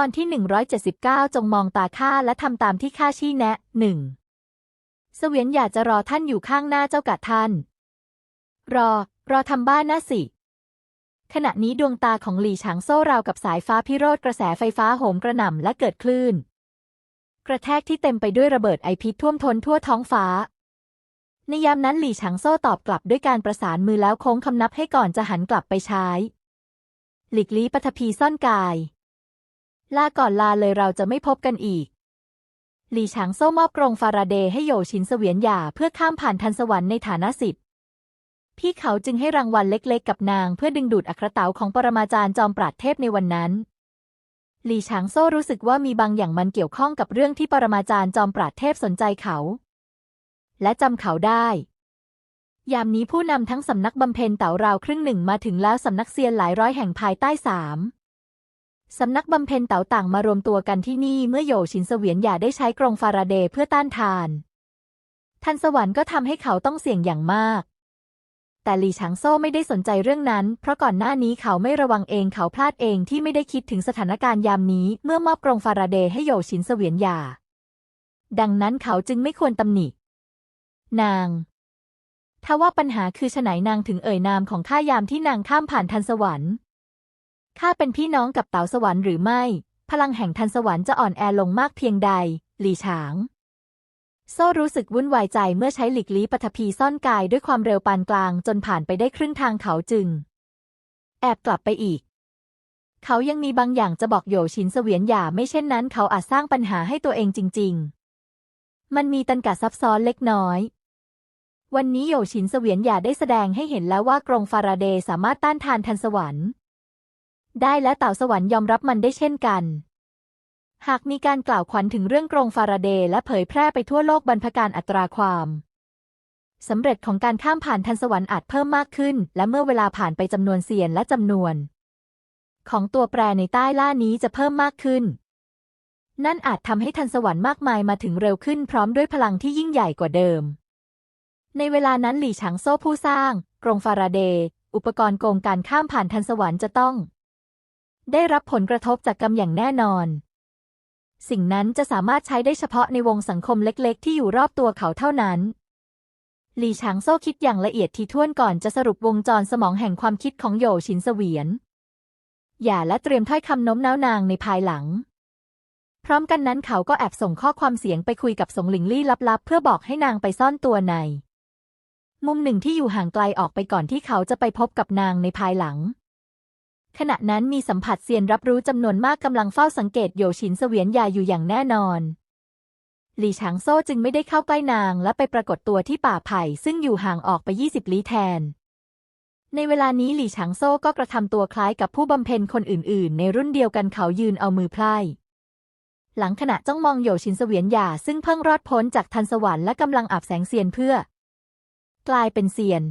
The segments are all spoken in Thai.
ตอนที่ 179 จงมองตาข้าและทำตามที่ข้าชี้แนะหนึ่งเสวียนอยากจะรอท่านอยู่ข้างหน้าเจ้ากะท่าน รอ รอทำบ้านนะสิ ขณะนี้ดวงตาของหลี่ฉางโซ่ราวกับสายฟ้าพิโรธกระแสไฟฟ้าโหมกระหน่ำและเกิดคลื่น กระแทกที่เต็มไปด้วยระเบิดไอพิษท่วมท้นทั่วท้องฟ้า ในยามนั้นหลี่ฉางโซ่ตอบกลับด้วยการประสานมือแล้วโค้งคำนับให้ก่อนจะหันกลับไปใช้ หลีกลี้ปฐพีซ่อนกาย ลาก่อนลาเลยเราจะไม่พบกันอีก หลี่ฉางโซ่มอบกรงฟาราเดย์ให้โยชินเสวียนหย่าเพื่อข้ามผ่านทันสวรรค์ในฐานะสิทธิ์พี่เขาจึงให้รางวัลเล็กๆ กับนางเพื่อดึงดูดอัครเต๋าของปรมาจารย์จอมปราดเทพในวันนั้น หลี่ฉางโซ่รู้สึกว่ามีบางอย่างมันเกี่ยวข้องกับเรื่องที่ปรมาจารย์จอมปราดเทพสนใจเขา และจำเขาได้ ยามนี้ผู้นำทั้งสำนักบำเพ็ญเต๋าราวครึ่งหนึ่งมาถึงแล้วสำนักเซียนหลายร้อยแห่งภายใต้สาม สำนักบำเพ็ญเต๋าต่างมารวมตัวกันที่นี่เมื่อโยชินเสวียนหย่าได้ใช้กรงฟาราเดย์เพื่อต้านทาน ทันสวรรค์ก็ทำให้เขาต้องเสี่ยงอย่างมาก แต่หลี่ฉางโซ่ไม่ได้สนใจเรื่องนั้น เพราะก่อนหน้านี้เขาไม่ระวังเองเขาพลาดเองที่ไม่ได้คิดถึงสถานการณ์ยามนี้เมื่อมอบกรงฟาราเดย์ให้โยชินเสวียนหย่า ดังนั้นเขาจึงไม่ควรตำหนิ นางถ้าว่าปัญหาคือฉไหนนางถึงเอ่ยนามของข้ายามที่นางข้ามผ่านทันสวรรค์ ข้าเป็นพี่น้องกับเต๋าสวรรค์หรือไม่ พลังแห่งทันสวรรค์จะอ่อนแอลงมากเพียงใด หลี่ฉาง โซ่รู้สึกวุ่นวายใจเมื่อใช้หลีกลี้ปฐพีซ่อนกายด้วยความเร็วปานกลางจนผ่านไปได้ครึ่งทางเขาจึง แอบกลับไปอีก เขายังมีบางอย่างจะบอกโยชินเสวียนหย่าไม่เช่นนั้น เขาอาจสร้างปัญหาให้ตัวเองจริง ๆ มันมีตันกะซับซ้อนเล็กน้อยวันนี้โยชินเสวียนหย่าได้แสดงให้เห็นแล้วว่ากรงฟาราเดย์สามารถต้านทานทันสวรรค์ ได้และเต่าสวรรค์ยอมรับมันได้เช่นกัน หากมีการกล่าวขวัญถึงเรื่องกรงฟาราเดย์และเผยแพร่ไปทั่วโลกบรรพการอัตราความสำเร็จของการข้ามผ่านทันสวรรค์อาจเพิ่มมากขึ้น และเมื่อเวลาผ่านไปจำนวนเสียนและจำนวน ของตัวแปรในใต้ล่านี้จะเพิ่มมากขึ้น นั่นอาจทำให้ทันสวรรค์มากมายมาถึงเร็วขึ้นพร้อมด้วยพลังที่ยิ่งใหญ่กว่าเดิม ในเวลานั้นหลี่ฉางโซ่ผู้สร้าง กรงฟาราเดย์อุปกรณ์โกงการข้ามผ่านทันสวรรค์จะต้อง ได้รับผลกระทบจากกรรมอย่างแน่นอน สิ่งนั้นจะสามารถใช้ได้เฉพาะในวงสังคมเล็กๆ ที่อยู่รอบตัวเขาเท่านั้นหลี่ฉางโซ่คิดอย่างละเอียดทีท่วนก่อนจะสรุปวงจรสมองแห่งความคิดของโยชินเสวียน อย่าและเตรียมถ้อยคำโน้มน้าวนางในภายหลัง พร้อมกันนั้นเขาก็แอบส่งข้อความเสียงไปคุยกับสงหลิงลี่ลับๆ เพื่อบอกให้นางไปซ่อนตัวใน มุมหนึ่งที่อยู่ห่างไกลออกไปก่อนที่เขาจะไปพบกับนางในภายหลัง ขณะนั้นมีสัมผัสเซียนรับรู้จำนวนมากกำลังเฝ้าสังเกตโยชินเสวียนยาอยู่อย่างแน่นอน หลี่ฉางโซ่จึงไม่ได้เข้าใกล้นางและไปปรากฏตัวที่ป่าไผ่ซึ่งอยู่ห่างออกไป 20 ลี้แทน ในเวลานี้หลี่ฉางโซ่ก็กระทำตัวคล้ายกับผู้บำเพ็ญคนอื่น ๆ ในรุ่นเดียวกันเขายืนเอามือไพร่หลังขณะจ้องมองโยชินเสวียนหยาซึ่งเพิ่งรอดพ้นจากทันสวรรค์และกำลังอาบแสงเซียนเพื่อ กลายเป็นเซียน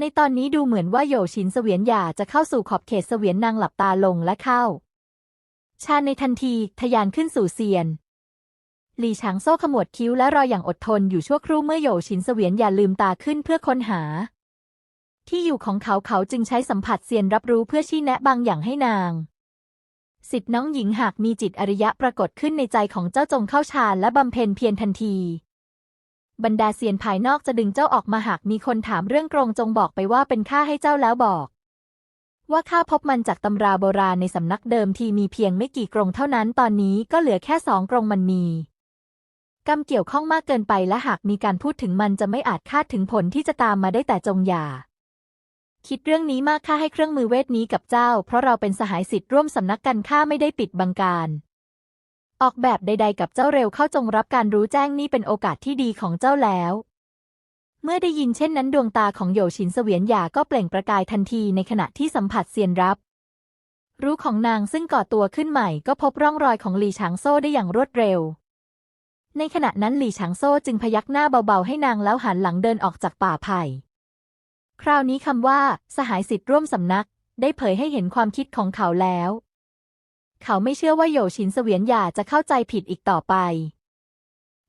ในตอนนี้ดูเหมือนว่าโยชินเสวียนหย่าจะเข้าสู่ขอบเขตเสวียนนางหลับตาลงและเข้า ชาในทันทีทะยานขึ้นสู่เซียน หลี่ฉางโซ่ขมวดคิ้วและรออย่างอดทนอยู่ชั่วครู่เมื่อโยชินเสวียนหย่าลืมตาขึ้นเพื่อค้นหา ที่อยู่ของเขาเขาจึงใช้สัมผัสเซียนรับรู้เพื่อชี้แนะบางอย่างให้นางสิทธิน้องหญิงหากมีจิตอริยะปรากฏขึ้นในใจของเจ้าจงเข้าฌานและบำเพ็ญเพียรทันที บรรดาเซียนภายนอกจะดึงเจ้าออกมาหากมีคนถามเรื่องกรงจงบอกไปว่าเป็นข้าให้เจ้าแล้วบอก ว่าข้าพบมันจากตำราโบราณในสำนักเดิมที่มีเพียงไม่กี่กรงเท่านั้นตอนนี้ก็เหลือแค่สองกรงมันมีกรรมเกี่ยวข้องมากเกินไปและหากมีการพูดถึงมันจะไม่อาจคาดถึงผลที่จะตามมาได้แต่จงอย่า คิดเรื่องนี้มากข้าให้เครื่องมือเวทนี้กับเจ้า เพราะเราเป็นสหายสิทธิ์ร่วมสำนักกันข้าไม่ได้ปิดบังการ ออกแบบใด ๆ กับเจ้าเร็วเข้าจงรับการรู้แจ้งนี่เป็นโอกาสที่ดีของเจ้าแล้ว เมื่อได้ยินเช่นนั้นดวงตาของโยชินเสวียนหยาก็เปล่งประกายทันทีในขณะที่สัมผัสเซียนรับ รู้ของนางซึ่งก่อตัวขึ้นใหม่ก็พบร่องรอยของหลี่ฉางโซ่ได้อย่างรวดเร็ว ในขณะนั้นหลี่ฉางโซ่จึงพยักหน้าเบาๆให้นางแล้วหันหลังเดินออกจากป่าไผ่คราวนี้คำว่า สหายสิทธิ์ร่วมสำนัก ได้เผยให้เห็นความคิดของเขาแล้ว เขาไม่เชื่อว่าโยชินเสวียนหย่าจะเข้าใจผิดอีกต่อไป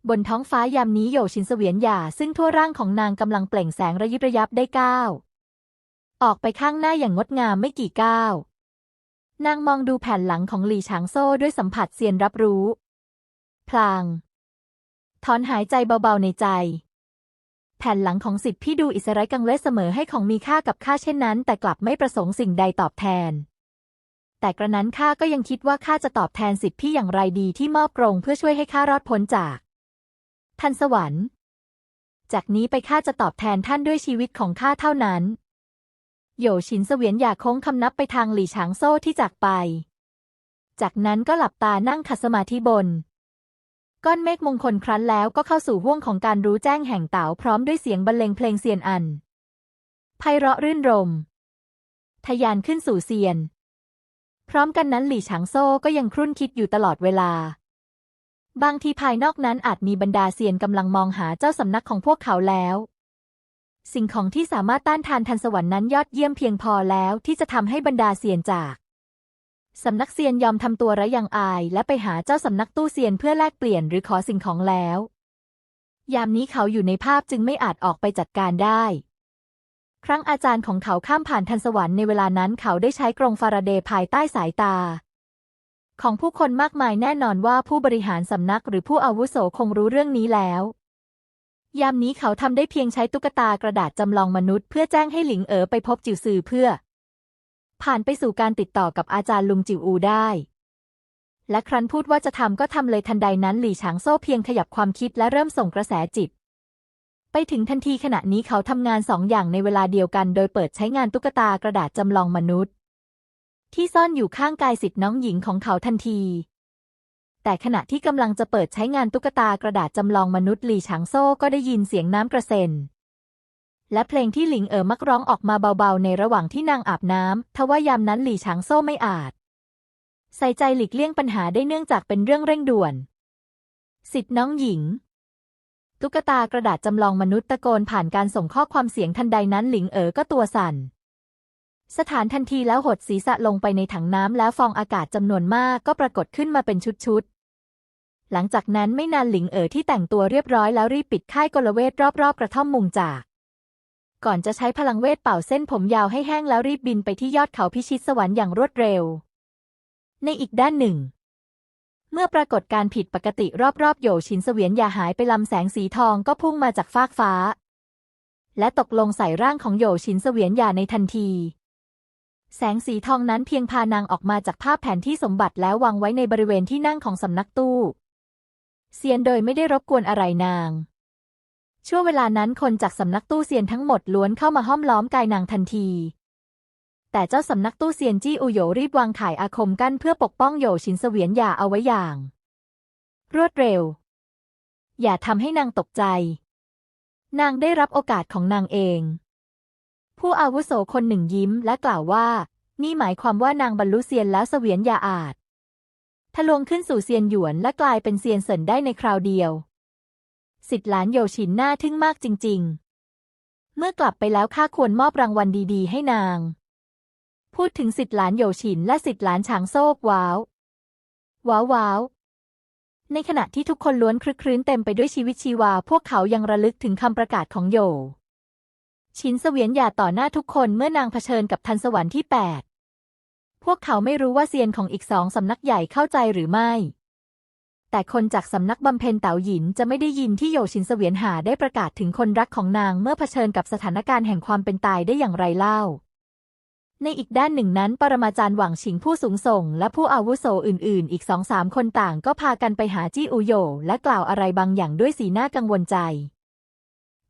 บนท้องฟ้ายามนี้โยชินเสวียนหย่าซึ่งทั่วร่างของนางกำลังเปล่งแสงระยิบระยับได้ก้าวออกไปข้างหน้าอย่างงดงามไม่กี่ก้าวนางมองดูแผ่นหลังของหลี่ฉางโซ่ด้วยสัมผัสเซียนรับรู้ พลางถอนหายใจเบาๆในใจ แผ่นหลังของสิทธิพี่ดูอิสระกังเลสเสมอให้ของมีค่ากับข้าเช่นนั้น แต่กลับไม่ประสงค์สิ่งใดตอบแทน แต่กระนั้นข้าก็ยังคิดว่าข้าจะตอบแทนสิทธิพี่อย่างไรดีที่มอบกรงเพื่อช่วยให้ข้ารอดพ้นจาก ทันสวรรค์ จากนี้ไปข้าจะตอบแทนท่านด้วยชีวิตของข้าเท่านั้น โยฉินเสวียนอย่าโค้งคำนับไปทางหลี่ฉางโซ่ที่จากไป จากนั้นก็หลับตานั่งขัดสมาธิบน ก้อนเมฆมงคลครั้นแล้วก็เข้าสู่ห้วงของการรู้แจ้งแห่งเต๋าพร้อมด้วยเสียงบรรเลงเพลงเซียนอันไพเราะรื่นรมทะยานขึ้นสู่เซียน พร้อมกันนั้นหลี่ฉางโซ่ก็ยังครุ่นคิดอยู่ตลอดเวลา บางทีภายนอกนั้นอาจมีบรรดาเซียนกำลังมองหาเจ้าสำนักของพวกเขาแล้ว สิ่งของที่สามารถต้านทานทันสวรรค์นั้นยอดเยี่ยมเพียงพอแล้วที่จะทำให้บรรดาเซียนจากสำนักเซียนยอมทำตัวระยังอาย และไปหาเจ้าสำนักตู้เซียนเพื่อแลกเปลี่ยนหรือขอสิ่งของแล้ว ยามนี้เขาอยู่ในภาพจึงไม่อาจออกไปจัดการได้ ครั้งอาจารย์ของเขาข้ามผ่านทันสวรรค์ในเวลานั้นเขาได้ใช้กรงฟาราเดย์ภายใต้สายตา ของผู้คนมากมายแน่นอนว่าผู้บริหารสำนักหรือผู้อาวุโสคงรู้เรื่องนี้แล้ว ยามนี้เขาทำได้เพียงใช้ตุ๊กตากระดาษจำลองมนุษย์เพื่อแจ้งให้หลิงเอ๋อไปพบจิวซือเพื่อ ผ่านไปสู่การติดต่อกับอาจารย์ลุงจิวอูได้ และครั้นพูดว่าจะทำก็ทำเลยทันใดนั้นหลี่ฉางโซ่เพียงขยับความคิดและเริ่มส่งกระแสจิต ไปถึงทันทีขณะนี้เขาทำงานสองอย่างในเวลาเดียวกัน โดยเปิดใช้งานตุ๊กตากระดาษจำลองมนุษย์ ที่ซ่อนอยู่ข้างกายสิทธิ์น้องหญิงของเขาทันที แต่ขณะที่กำลังจะเปิดใช้งานตุ๊กตากระดาษจำลองมนุษย์หลี่ฉางโซ่ก็ได้ยินเสียงน้ำกระเซ็นและเพลงที่หลิงเอ๋อมักร้องออกมาเบาๆ ในระหว่างที่นางอาบน้ำทว่ายามนั้นหลี่ฉางโซ่ไม่อาจ ใส่ใจหลีกเลี่ยงปัญหาได้เนื่องจากเป็นเรื่องเร่งด่วน สิทธิ์น้องหญิง ตุ๊กตากระดาษจำลองมนุษย์ตะโกนผ่านการส่งข้อความเสียงทันใดนั้นหลิงเอ๋อก็ตัวสั่น สถานทันทีแล้วหดศีรษะลงไปในถังน้ำแล้วฟองอากาศจำนวนมากก็ปรากฏขึ้นมาเป็นชุดๆ หลังจากนั้นไม่นานหลิงเอ๋อที่แต่งตัวเรียบร้อยแล้วรีบปิดค่ายกลเวทรอบๆ กระท่อมมุงจาก ก่อนจะใช้พลังเวทเป่าเส้นผมยาวให้แห้งแล้วรีบบินไปที่ยอดเขาพิชิตสวรรค์อย่างรวดเร็ว ในอีกด้านหนึ่ง เมื่อปรากฏการผิดปกติรอบๆโยชินเสวียนอย่าหายไปลำแสงสีทองก็พุ่งมาจากฟากฟ้า และตกลงใส่ร่างของโยชินเสวียนอย่าในทันที แสงสีทองนั้นเพียงพานางออกมาจากภาพแผนที่สมบัติแล้ววางไว้ในบริเวณที่นั่งของสำนักตู้ เซียนโดยไม่ได้รบกวนอะไรนาง ช่วงเวลานั้นคนจากสำนักตู้เซียนทั้งหมดล้วนเข้ามาห้อมล้อมกายนางทันที แต่เจ้าสำนักตู้เซียนจี้อูโหยรีบวางข่ายอาคมกั้นเพื่อปกป้องโยชินเสวียนอย่าเอาไว้อย่าง รวดเร็ว อย่าทำให้นางตกใจ นางได้รับโอกาสของนางเอง ผู้อาวุโสคนหนึ่งยิ้มและกล่าวว่า นี่หมายความว่านางบรรลุเซียนแล้วเสวียนอย่าอาจทะลวงขึ้นสู่เซียนหยวนและกลายเป็นเซียนเสินได้ในคราวเดียว สิทธิหลานโยชินน่าทึ่งมากจริง ๆ เมื่อกลับไปแล้วข้าควรมอบรางวัลดีๆ ให้นาง พูดถึงสิทธิหลานโยชินและสิทธิหลานฉางโซกว้าว ว้าวว้าวในขณะที่ทุกคนล้วนคลึกครื้นเต็มไปด้วยชีวิตชีวา พวกเขายังระลึกถึงคำประกาศของโย ชินเสวียนหยาต่อหน้าทุกคนเมื่อนางเผชิญกับทันสวรรค์ที่แปดพวกเขาไม่รู้ว่าเซียนของอีกสองสำนักใหญ่เข้าใจหรือไม่ แต่คนจากสำนักบำเพ็ญเต๋าหยินจะไม่ได้ยินที่โยชินเสวียนหาได้ประกาศถึงคนรักของนางเมื่อเผชิญกับสถานการณ์แห่งความเป็นตายได้อย่างไรเล่า ในอีกด้านหนึ่งนั้น ปรมาจารย์หวังชิงผู้สูงส่ง และผู้อาวุโสอื่นๆ อีกสองสามคนต่างก็พากันไปหาจี้อูโยและกล่าวอะไรบางอย่างด้วยสีหน้ากังวลใจ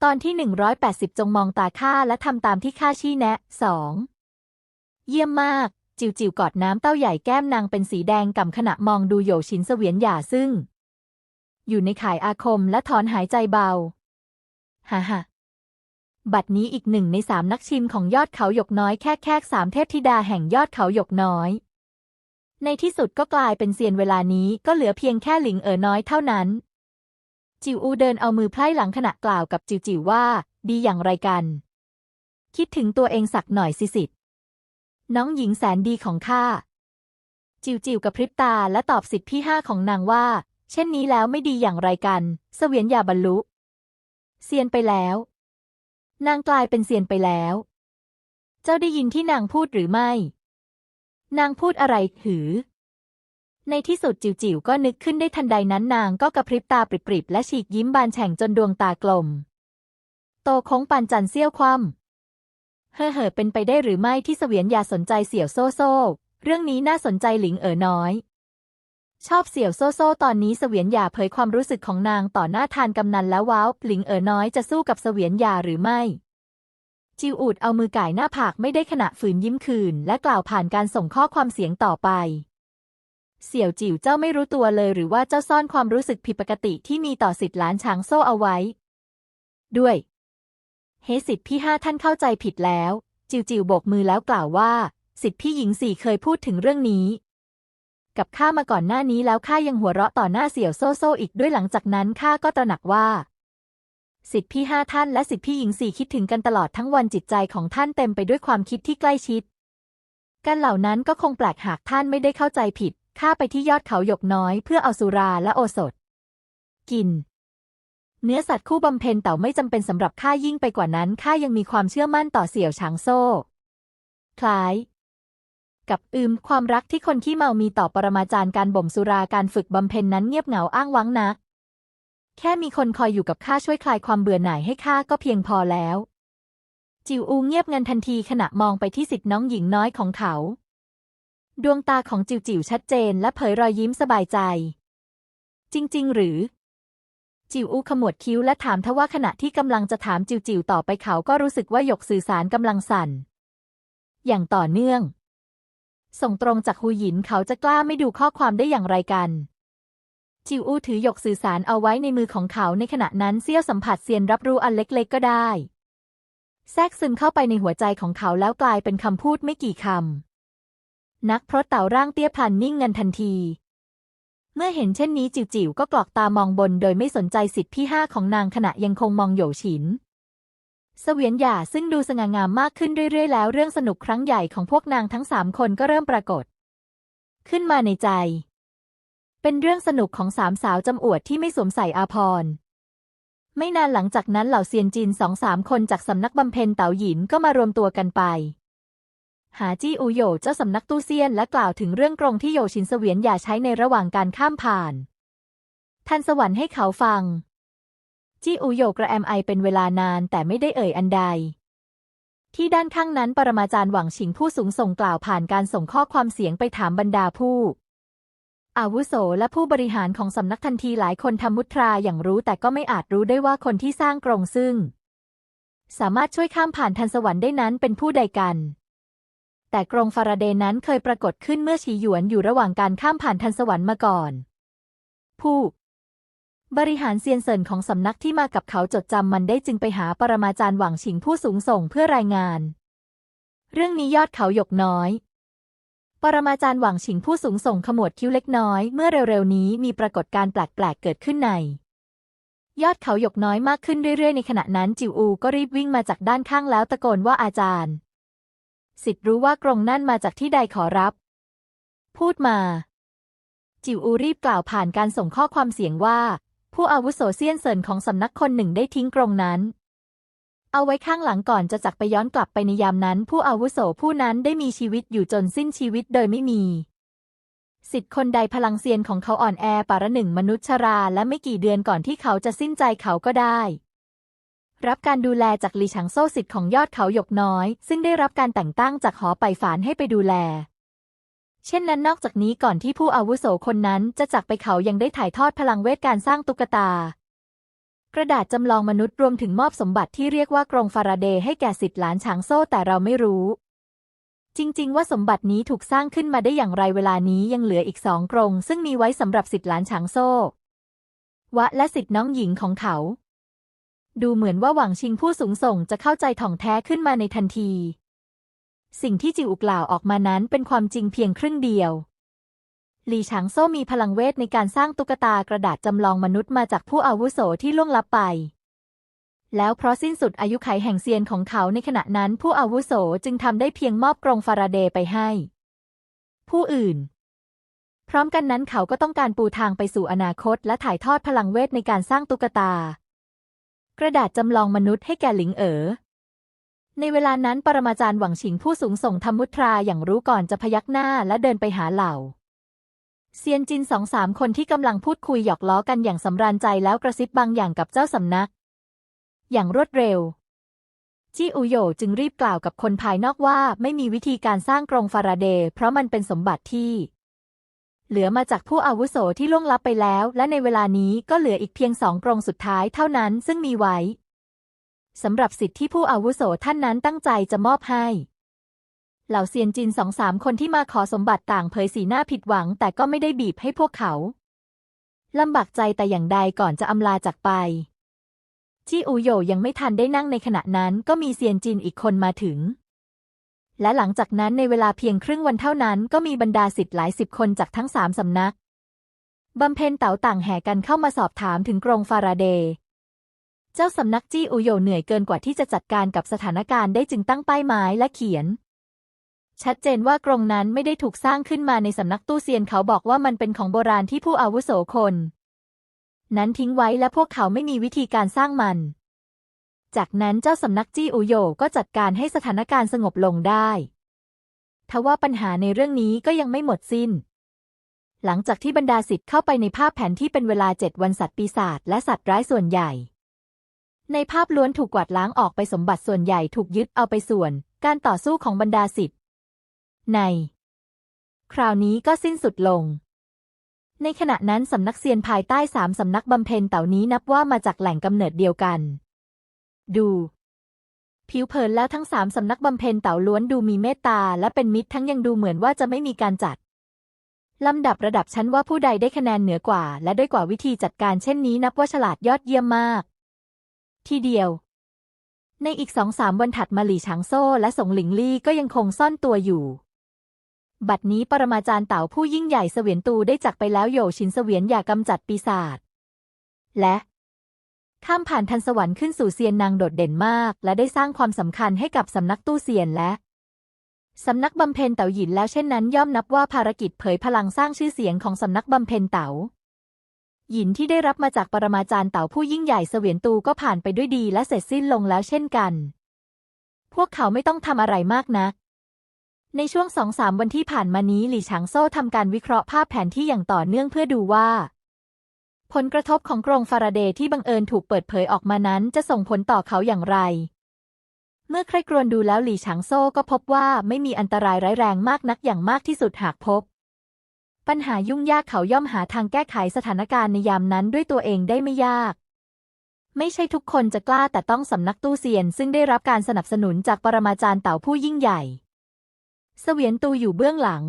ตอนที่ 180 จงมองตาข้าและทำตามที่ข้าชี้แนะสองเยี่ยมมาก จิวจิวกอดน้ำเต้าใหญ่แก้มนางเป็นสีแดงก่ำขณะมองดูโยชินเสวียนหย่าซึ่ง อยู่ในข่ายอาคมและถอนหายใจเบา ฮ่าฮ่า บัดนี้อีกหนึ่งในสามนักชิมของยอดเขาหยกน้อยแค่แค่สามเทพธิดาแห่งยอดเขาหยกน้อย ในที่สุดก็กลายเป็นเซียนเวลานี้ก็เหลือเพียงแค่หลิงเอ๋อน้อยเท่านั้น จิวอูเดินเอามือไพร่หลังขณะกล่าวกับจิวจิวว่า ดีอย่างไรกัน คิดถึงตัวเองสักหน่อยสิสิทธิ์น้องหญิงแสนดีของข้าจิวจิวกับพริบตาและตอบสิทธิพี่ห้าของนางว่า เช่นนี้แล้วไม่ดีอย่างไรกัน เสวียนอย่าบรรลุ เซียนไปแล้ว นางกลายเป็นเซียนไปแล้ว เจ้าได้ยินที่นางพูดหรือไม่ นางพูดอะไรหือ ในที่สุดจิ๋วจิ๋วก็นึกขึ้นได้ทันใดนั้นนางก็กระพริบตาปริบๆและฉีกยิ้มบานแฉ่งจนดวงตากลม โตโค้งปานจันเสี้ยวคว่ำเฮ่อเห่อเป็นไปได้หรือไม่ที่เสวียนยาสนใจเสี่ยวโซ่โซ่ เรื่องนี้น่าสนใจหลิงเอ๋อน้อย ชอบเสี่ยวโซ่โซ่ตอนนี้เสวียนหยาเผยความรู้สึกของนางต่อหน้าทานกำนันแล้วว้าวหลิงเอ๋อน้อยจะสู้กับเสวียนหยาหรือไม่ จิวอูดเอามือก่ายหน้าผากไม่ได้ขณะฝืนยิ้มคืน และกล่าวผ่านการส่งข้อความเสียงต่อไป เสี่ยวจิ๋วเจ้าไม่รู้ตัวเลยหรือว่าเจ้าซ่อนความรู้สึกผิดปกติที่มีต่อสิทธิหลานช้างโซ่เอาไว้ ด้วย เฮสิทธิพี่ห้าท่านเข้าใจผิดแล้ว จิวจิวโบกมือแล้วกล่าวว่า สิทธิพี่หญิงสี่เคยพูดถึงเรื่องนี้ กับข้ามาก่อนหน้านี้แล้วข้ายังหัวเราะต่อหน้าเสี่ยวโซ่โซ่อีกด้วยหลังจากนั้นข้าก็ตระหนักว่าสิทธิพี่ห้าท่านและสิทธิพี่หญิงสี่คิดถึงกันตลอดทั้งวันจิตใจของท่านเต็มไปด้วยความคิดที่ใกล้ชิด กันเหล่านั้นก็คงแปลกหากท่านไม่ได้เข้าใจผิดข้าไปที่ยอดเขาหยกน้อยเพื่อเอาสุราและโอสถ กิน เนื้อสัตว์คู่บำเพ็ญแต่ไม่จำเป็นสำหรับข้ายิ่งไปกว่านั้นข้ายังมีความเชื่อมั่นต่อเสี่ยวฉางโซ่ คล้าย กับอืมความรักที่คนขี้เมามีต่อปรมาจารย์การบ่มสุราการฝึกบำเพ็ญนั้นเงียบเหงาอ้างว้างนัก แค่มีคนคอยอยู่กับข้าช่วยคลายความเบื่อหน่ายให้ข้าก็เพียงพอแล้ว จิวอูเงียบงันทันทีขณะมองไปที่สิทธิน้องหญิงน้อยของเขา ดวงตาของจิวจิวชัดเจนและเผยรอยยิ้มสบายใจ จริง ๆ หรือ จิวอูขมวดคิ้วและถามทว่าขณะที่กำลังจะถามจิวจิวต่อไปเขาก็รู้สึกว่าหยกสื่อสารกำลังสั่น อย่างต่อเนื่อง ส่งตรงจากฮูหยินเขาจะกล้าไม่ดูข้อความได้อย่างไรกัน จิวอูถือหยกสื่อสารเอาไว้ในมือของเขาในขณะนั้นเสี้ยวสัมผัสเซียนรับรู้อันเล็กๆก็ได้ แทรกซึมเข้าไปในหัวใจของเขาแล้วกลายเป็นคำพูดไม่กี่คำนักเพราะเต่าร่างเตี้ยพันนิ่งเงินทันที เมื่อเห็นเช่นนี้จิวจิวก็กรอกตามองบน โดยไม่สนใจสิทธิพี่ห้าของนางขณะยังคงมองโหยฉิน เสวียนหย่าซึ่งดูสง่างามมากขึ้นเรื่อยๆ แล้วเรื่องสนุกครั้งใหญ่ของพวกนางทั้งสามคนก็เริ่มปรากฏ ขึ้นมาในใจ เป็นเรื่องสนุกของสามสาวจำอวดที่ไม่สวมใส่อาภรณ์ไม่นานหลังจากนั้นเหล่าเซียนจีนสองสามคนจากสำนักบำเพ็ญเต๋าหยินก็มารวมตัวกันไป หาจี้อูโยเจ้าสำนักตู้เซียนและกล่าวถึงเรื่องกรงที่โยชินเสวียนอย่าใช้ในระหว่างการข้ามผ่านท่านสวรรค์ให้เขาฟัง จี้อูโยกระแอมไอเป็นเวลานานแต่ไม่ได้เอ่ยอันใด ที่ด้านข้างนั้นปรมาจารย์หวังชิงผู้สูงส่งกล่าวผ่านการส่งข้อความเสียงไปถามบรรดาผู้ อาวุโสและผู้บริหารของสำนักทันทีหลายคนทำมุตราอย่างรู้แต่ก็ไม่อาจรู้ได้ว่าคนที่สร้างกรงซึ่ง สามารถช่วยข้ามผ่านทันสวรรค์ได้นั้นเป็นผู้ใดกันแต่กรงฟาราเดย์นั้นเคยปรากฏขึ้นเมื่อฉีหยวนอยู่ระหว่างการข้ามผ่านทันสวรรค์มาก่อน ผู้ บริหารเซียนเซินของสำนักที่มากับเขาจดจำมันได้จึงไปหาปรมาจารย์หวังชิงผู้สูงส่งเพื่อรายงาน เรื่องนี้ยอดเขาหยกน้อย ปรมาจารย์หวังชิงผู้สูงส่งขมวดคิ้วเล็กน้อย เมื่อเร็วๆนี้มีปรากฏการณ์แปลกๆเกิดขึ้นใน ยอดเขาหยกน้อยมากขึ้นเรื่อยๆ ในขณะนั้นจิวอูก็รีบวิ่งมาจากด้านข้างแล้วตะโกนว่าอาจารย์ สิทธิ์รู้ว่ากรงนั่นมาจากที่ใดขอรับ พูดมาจิวอูรีบกล่าวผ่านการส่งข้อความเสียงว่า ผู้อาวุโสเซียนเซินของสำนักคนหนึ่งได้ทิ้งกรงนั้น เอาไว้ข้างหลังก่อนจะจักไปย้อนกลับไปในยามนั้น ผู้อาวุโสผู้นั้นได้มีชีวิตอยู่จนสิ้นชีวิตโดยไม่มีสิทธิ์คนใดพลังเซียนของเขาอ่อนแอปาระหนึ่งมนุษย์ชราและไม่กี่เดือนก่อนที่เขาจะสิ้นใจเขาก็ได้ รับการดูแลจากลีฉังโซ่สิทธิ์ของยอดเขาหยกน้อย ซึ่งได้รับการแต่งตั้งจากหอไปฝานให้ไปดูแล เช่นนั้นนอกจากนี้ก่อนที่ผู้อาวุโสคนนั้นจะจากไปเขายังได้ถ่ายทอดพลังเวทการสร้างตุ๊กตา กระดาษจำลองมนุษย์รวมถึงมอบสมบัติที่เรียกว่ากรงฟาราเดย์ให้แก่สิทธิ์หลานช้างโซ่แต่เราไม่รู้ จริง ๆ ว่าสมบัตินี้ถูกสร้างขึ้นมาได้อย่างไรเวลานี้ยังเหลืออีกสองกรงซึ่งมีไว้สำหรับสิทธิ์หลานช้างโซ่ วะและสิทธิ์น้องหญิงของเขา ดูเหมือนว่าหวังชิงผู้สูงส่งจะเข้าใจถ่องแท้ขึ้นมาในทันที สิ่งที่จิวกล่าวออกมานั้นเป็นความจริงเพียงครึ่งเดียวหลีฉางโซ่มีพลังเวทในการสร้างตุ๊กตากระดาษจำลองมนุษย์มาจากผู้อาวุโสที่ล่วงลับไป แล้วเพราะสิ้นสุดอายุไขแห่งเซียนของเขาในขณะนั้นผู้อาวุโสจึงทำได้เพียงมอบกรงฟาราเดย์ไปให้ ผู้อื่น พร้อมกันนั้นเขาก็ต้องการปูทางไปสู่อนาคตและถ่ายทอดพลังเวทในการสร้างตุ๊กตา กระดาษจำลองมนุษย์ให้แก่หลิงเอ๋อ ในเวลานั้นปรมาจารย์หวังฉิงผู้สูงส่งทำมุตราอย่างรู้ก่อนจะพยักหน้าและเดินไปหาเหล่าเซียนจินสองสามคนที่กำลังพูดคุยหยอกล้อกันอย่างสำราญใจแล้วกระซิบบางอย่างกับเจ้าสำนัก อย่างรวดเร็ว จี้อูโหยจึงรีบกล่าวกับคนภายนอกว่าไม่มีวิธีการสร้างกรงฟาราเดย์เพราะมันเป็นสมบัติที่ เหลือมาจากผู้อาวุโสที่ล่วงลับไปแล้ว และในเวลานี้ก็เหลืออีกเพียงสองกรงสุดท้ายเท่านั้นซึ่งมีไว้ สำหรับสิทธิ์ที่ผู้อาวุโสท่านนั้นตั้งใจจะมอบให้ เหล่าเซียนจินสองสามคนที่มาขอสมบัติต่างเผยสีหน้าผิดหวัง แต่ก็ไม่ได้บีบให้พวกเขาลำบากใจแต่อย่างใดก่อนจะอำลาจากไปจี้อูโยยังไม่ทันได้นั่งในขณะนั้นก็มีเซียนจินอีกคนมาถึง และหลังจากนั้นในเวลาเพียงครึ่งวันเท่านั้น ก็มีบรรดาสิทธิ์หลายสิบคนจากทั้งสามสำนักบำเพ็ญเต๋าต่างแห่กันเข้ามาสอบถามถึงกรงฟาราเดย์ จ้าสำนักจี้อูโยเหนื่อยเกินกว่าที่จะจัดการกับสถานการณ์ได้จึงตั้งป้ายไม้และเขียน ชัดเจนว่ากรงนั้นไม่ได้ถูกสร้างขึ้นมาในสำนักตู้เซียนเขาบอกว่ามันเป็นของโบราณที่ผู้อาวุโสคน นั้นทิ้งไว้และพวกเขาไม่มีวิธีการสร้างมัน จากนั้นเจ้าสำนักจี้อูโยก็จัดการให้สถานการณ์สงบลงได้ทว่าปัญหาในเรื่องนี้ก็ยังไม่หมดสิ้น หลังจากที่บรรดาสิทธิ์เข้าไปในภาพแผนที่เป็นเวลาเจ็ดวันสัตว์ปีศาจและสัตว์ร้ายส่วนใหญ่ ในภาพล้วนถูกกวาดล้างออกไปสมบัติส่วนใหญ่ถูกยึดเอาไปส่วน การต่อสู้ของบรรดาสิทธิ์ในคราวนี้ก็สิ้นสุดลง ในขณะนั้นสำนักเซียนภายใต้สามสำนักบำเพ็ญเต่านี้นับว่ามาจากแหล่งกำเนิดเดียวกัน ดู ผิวเผินแล้วทั้งสามสำนักบำเพ็ญเต่าล้วนดูมีเมตตาและเป็นมิตรทั้งยังดูเหมือนว่าจะไม่มีการจัดลำดับระดับชั้นว่าผู้ใดได้คะแนนเหนือกว่า และด้วยกว่าวิธีจัดการเช่นนี้นับว่าฉลาดยอดเยี่ยมมาก ทีเดียว ในอีกสองสามวันถัดมาหลี่ฉางโซ่และสงหลิงลี่ก็ยังคงซ่อนตัวอยู่ บัดนี้ปรมาจารย์เต่าผู้ยิ่งใหญ่เสวียนตูได้จากไปแล้วโยชินเสวียนอยากำจัดปีศาจและข้ามผ่านทันสวรรค์ขึ้นสู่เซียนนางโดดเด่นมาก และได้สร้างความสำคัญให้กับสำนักตู้เซียนและสำนักบำเพ็ญเต่าหยินแล้วเช่นนั้นย่อมนับว่าภารกิจเผยพลังสร้างชื่อเสียงของสำนักบำเพ็ญเต่า หยินที่ได้รับมาจากปรมาจารย์เต่าผู้ยิ่งใหญ่เสวียนตูก็ผ่านไปด้วยดีและเสร็จสิ้นลงแล้วเช่นกัน พวกเขาไม่ต้องทำอะไรมากนัก ในช่วงสองสามวันที่ผ่านมานี้หลี่ฉางโซ่ทำการวิเคราะห์ภาพแผนที่อย่างต่อเนื่องเพื่อดูว่า ผลกระทบของกรงฟาราเดย์ที่บังเอิญถูกเปิดเผยออกมานั้นจะส่งผลต่อเขาอย่างไร เมื่อใครกรวนดูแล้วหลี่ฉางโซ่ก็พบว่าไม่มีอันตรายร้ายแรงมากนักอย่างมากที่สุดหากพบ ปัญหายุ่งยากเขาย่อมหาทางแก้ไขสถานการณ์ในยามนั้นด้วยตัวเองได้ไม่ยาก ไม่ใช่ทุกคนจะกล้าแต่ต้องสำนักตู้เซียน ซึ่งได้รับการสนับสนุนจากปรมาจารย์เต่าผู้ยิ่งใหญ่ เสวียนตูอยู่เบื้องหลัง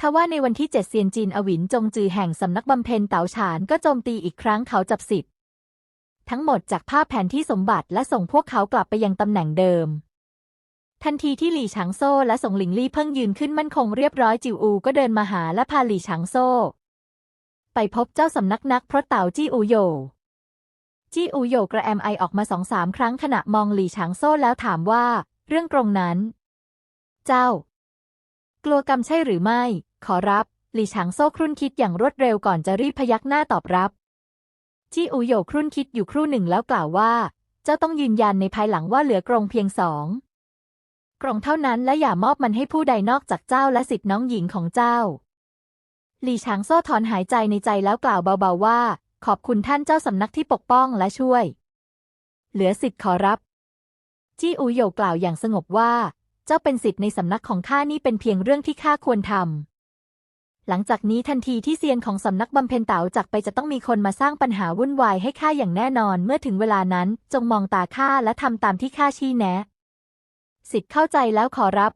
ทว่าในวันที่เจ็ดเซียนจีนอวินจงจือแห่งสำนักบำเพ็ญเต๋าฉานก็โจมตีอีกครั้งเขาจับสิทธิ์ทั้งหมดจากภาพแผนที่สมบัติและส่งพวกเขากลับไปยังตำแหน่งเดิม ทันทีที่หลี่ฉางโซ่และสงหลิงลี่เพิ่งยืนขึ้นมั่นคงเรียบร้อยจิวอูก็เดินมาหาและพาหลี่ฉางโซ่ ไปพบเจ้าสำนักนักเพราะเต่าจี้อูโยจี้อูโยกระแอมไอออกมาสองสามครั้งขณะมองหลี่ฉางโซ่แล้วถามว่า เรื่องกรงนั้น เจ้า กลัวกรรมใช่หรือไม่ ขอรับ หลี่ฉางโซ่ครุ่นคิดอย่างรวดเร็วก่อนจะรีบพยักหน้าตอบรับจี้อูโยครุ่นคิดอยู่ครู่หนึ่งแล้วกล่าวว่า เจ้าต้องยืนยันในภายหลังว่าเหลือกรงเพียงสอง กรงเท่านั้นและอย่ามอบมันให้ผู้ใดนอกจากเจ้าและสิทธิน้องหญิงของเจ้า หลี่ฉางโซ่ถอนหายใจในใจแล้วกล่าวเบาๆว่า ขอบคุณท่านเจ้าสำนักที่ปกป้องและช่วย เหลือสิทธิ์ขอรับ จี้อูโยกล่าวอย่างสงบว่า เจ้าเป็นสิทธิ์ในสำนักของข้านี่เป็นเพียงเรื่องที่ข้าควรทำหลังจากนี้ทันทีที่เซียนของสำนักบำเพ็ญเต๋าจากไปจะต้องมีคนมาสร้างปัญหาวุ่นวายให้ข้าอย่างแน่นอน เมื่อถึงเวลานั้นจงมองตาข้าและทำตามที่ข้าชี้แนะ สิทธิ์เข้าใจแล้วขอรับ